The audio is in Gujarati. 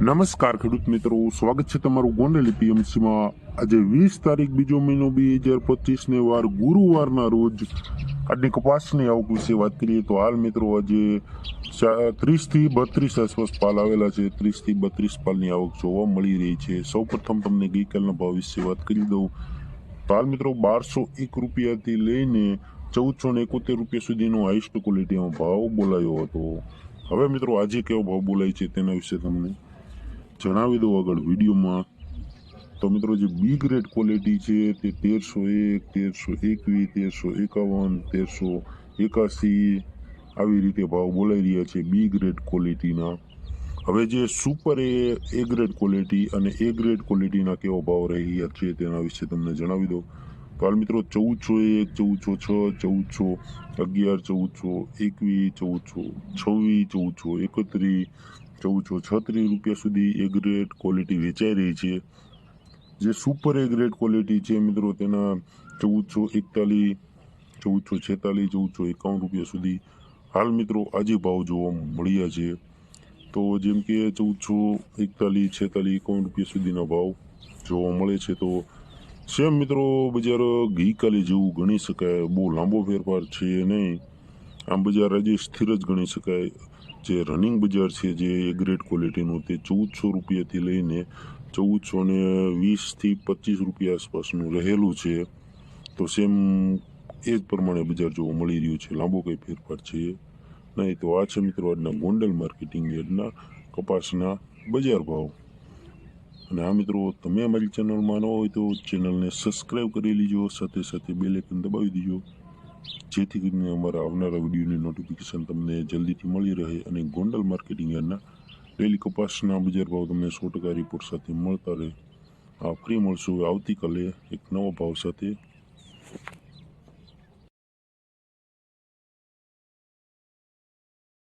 નમસ્કાર ખેડૂત મિત્રો, સ્વાગત છે તમારું ગોંડલ પીએમસીમાં. આજે વીસ તારીખ બીજો મહિનો બે હજાર પચીસ ને વાર ગુરુવારના રોજ આજની કપાસની આવક વિશે વાત કરીએ તો હાલ મિત્રો આજે ત્રીસથી બત્રીસ આસપાસ પાલ આવેલા છે. ત્રીસથી બત્રીસ પાલની આવક જોવા મળી રહી છે. સૌ પ્રથમ તમને ગઈકાલના ભાવ વિશે વાત કરી દઉં. તો હાલ મિત્રો બારસો એક રૂપિયાથી લઈને ચૌદસો ને એકોતેર રૂપિયા સુધીનો હાઈસ્ટ ક્વોલિટીનો ભાવ બોલાયો હતો. હવે મિત્રો આજે કેવો ભાવ બોલાય છે તેના વિશે તમને જણાવી દઉં આગળ વિડીયોમાં. તો મિત્રો, જે બી ગ્રેડ ક્વોલિટી છે તે તેરસો એક, તેરસો એકવીસ, તેરસો એકાવન, તેરસો એકાસી આવી રીતે ભાવ બોલાઈ રહ્યા છે બી ગ્રેડ ક્વોલિટીના હવે જે super A A grade quality અને એ ગ્રેડ ક્વોલિટીના કેવો ભાવ રહી રહ્યા છે તેના વિશે તમને જણાવી દઉં. તો હાલ મિત્રો, ચૌદસો એક, ચૌદસો છ, ચૌદસો અગિયાર, ચૌદસો એકવીસ, ચૌદસો છવ્વીસ, ચૌદસો એકત્રીસ ચૌદસો છત્રીસ રૂપિયા સુધી એ ગ્રેડ ક્વોલિટી વેચાઈ રહી છે. જે સુપર એ ગ્રેડ ક્વોલિટી છે મિત્રો, તેના ચૌદસો એકતાલીસ ચૌદસો છેતાલીસ ચૌદસો એકાવન રૂપિયા સુધી હાલ મિત્રો આજે ભાવ જોવા મળ્યા છે. તો જેમ કે ચૌદસો એકતાલીસ, છેતાલીસ, એકાવન રૂપિયા સુધીના ભાવ જોવા મળે છે. તો સેમ મિત્રો, બજાર ગઈકાલે જેવું ગણી શકાય. બહુ લાંબો ફેરફાર છે નહીં. આમ બજાર આજે સ્થિર જ ગણી શકાય. જે રનિંગ બજાર છે, જે એ ગ્રેડ ક્વોલિટીનું તે ચૌદસો રૂપિયાથી લઈને ચૌદસો ને વીસથી પચીસ રૂપિયા આસપાસનું રહેલું છે. તો સેમ એ જ પ્રમાણે બજાર જોવા મળી રહ્યું છે. લાંબો કંઈ ફેરફાર છે? નહીં તો આ છે મિત્રો આજના ગોંડલ માર્કેટિંગ યાર્ડના કપાસના બજાર ભાવ. અને આ મિત્રો, તમે અમારી ચેનલમાં ન હોય તો ચેનલને સબસ્ક્રાઈબ કરી લીજો. સાથે સાથે બેલેકન દબાવી દીજો. જેથી કરીને અમારા આવનારા વિડીયોની નોટિફિકેશન તમને જલ્દીથી મળી રહે અને ગોંડલ માર્કેટિંગ યાર્ડના ડેલી કપાસના બજાર ભાવ તમને સો ટકા રિપોર્ટ સાથે મળતા રહે. આ ફ્રી મળશું. આવતીકાલે એક નવા ભાવ સાથે